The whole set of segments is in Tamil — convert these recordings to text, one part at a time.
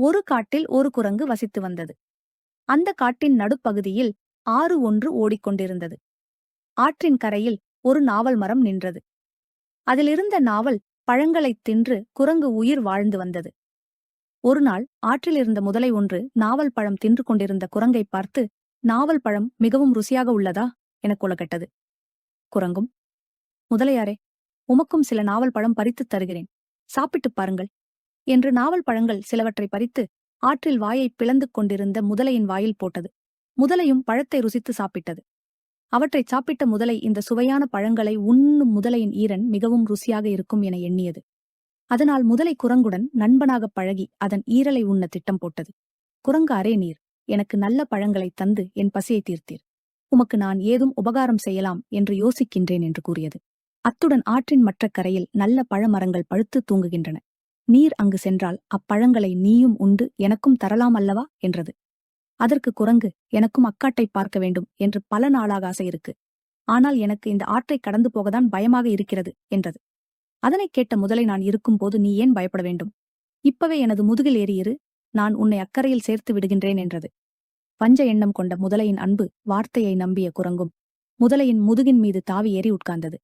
ஒரு காட்டில் ஒரு குரங்கு வசித்து வந்தது. அந்த காட்டின் நடுப்பகுதியில் ஆறு ஒன்று ஓடிக்கொண்டிருந்தது. ஆற்றின் கரையில் ஒரு நாவல் மரம் நின்றது. அதிலிருந்த நாவல் பழங்களைத் தின்று குரங்கு உயிர் வாழ்ந்து வந்தது. ஒருநாள் ஆற்றிலிருந்த முதலை ஒன்று நாவல் பழம் தின்று கொண்டிருந்த குரங்கைப் பார்த்து நாவல் பழம் மிகவும் ருசியாக உள்ளதா எனக் குலகட்டது குரங்கும் முதலையாரே உமக்கும் சில நாவல் பழம் பறித்துத் தருகிறேன். சாப்பிட்டுப் பாருங்கள். என்று நாவல் பழங்கள் சிலவற்றை பறித்து ஆற்றில் வாயை பிளந்து கொண்டிருந்த முதலையின் வாயில் போட்டது. முதலையும் பழத்தை ருசித்து சாப்பிட்டது. அவற்றைச் சாப்பிட்ட முதலை இந்த சுவையான பழங்களை உண்ணும் முதலையின் ஈரன் மிகவும் ருசியாக இருக்கும் என எண்ணியது. அதனால் முதலை குரங்குடன் நண்பனாகப் பழகி அதன் ஈரலை உண்ண திட்டம் போட்டது. குரங்கு அரே நீர் எனக்கு நல்ல பழங்களைத் தந்து என் பசியை தீர்த்தீர். உமக்கு நான் ஏதும் உபகாரம் செய்யலாம் என்று யோசிக்கின்றேன் என்று கூறியது. அத்துடன் ஆற்றின் மற்ற கரையில் நல்ல பழமரங்கள் பழுத்து தூங்குகின்றன. நீர் அங்கு சென்றால் அப்பழங்களை நீயும் உண்டு எனக்கும் தரலாம் அல்லவா? என்றது. அதற்கு குரங்கு எனக்கும் அக்காட்டை பார்க்க வேண்டும் என்று பல நாளாக ஆசை இருக்கு. ஆனால் எனக்கு இந்த ஆற்றை கடந்து போகத்தான் பயமாக இருக்கிறது என்றது. அதனைக் கேட்ட முதலை நான் இருக்கும்போது நீ ஏன் பயப்பட வேண்டும்? இப்பவே எனது முதுகில் ஏறியிரு நான் உன்னை அக்கறையில் சேர்த்து விடுகின்றேன் என்றது. பஞ்ச எண்ணம் கொண்ட முதலையின் அன்பு வார்த்தையை நம்பிய குரங்கும் முதலையின் முதுகின் மீது தாவி ஏறி உட்கார்ந்தது.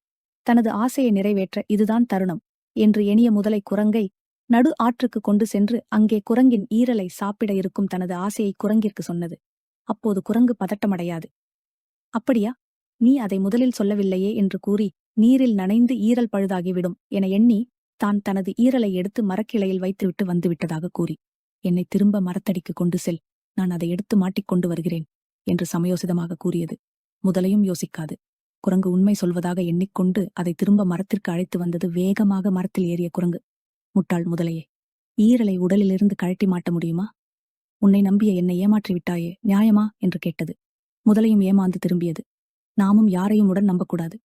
தனது ஆசையை நிறைவேற்ற இதுதான் தருணம் என்று எண்ணிய முதலை குரங்கை நடு ஆற்றுக்கு கொண்டு சென்று அங்கே குரங்கின் ஈரலை சாப்பிட இருக்கும் தனது ஆசையை குரங்கிற்கு சொன்னது. அப்போது குரங்கு பதட்டமடையாது. அப்படியா? நீ அதை முதலில் சொல்லவில்லையே? என்று கூறி நீரில் நனைந்து ஈரல் பழுதாகிவிடும் என எண்ணி தான் தனது ஈரலை எடுத்து மரக்கிளையில் வைத்துவிட்டு வந்துவிட்டதாக கூறி என்னை திரும்ப மரத்தடிக்கு கொண்டு செல். நான் அதை எடுத்து மாட்டிக்கொண்டு வருகிறேன் என்று சமயோசிதமாக கூறியது. முதலையும் யோசிக்காது. குரங்கு உண்மை சொல்வதாக எண்ணிக்கொண்டு அதை திரும்ப மரத்திற்கு அழைத்து வந்தது வேகமாக மரத்தில் ஏறிய குரங்கு. முட்டாள் முதலையே ஈரலை உடலிலிருந்து கழட்டி மாட்ட முடியுமா? உன்னை நம்பிய என்னை ஏமாற்றி விட்டாயே நியாயமா? என்று கேட்டது. முதலையும் ஏமாந்து திரும்பியது. நாமும் யாரையும் உடன் நம்பக்கூடாது.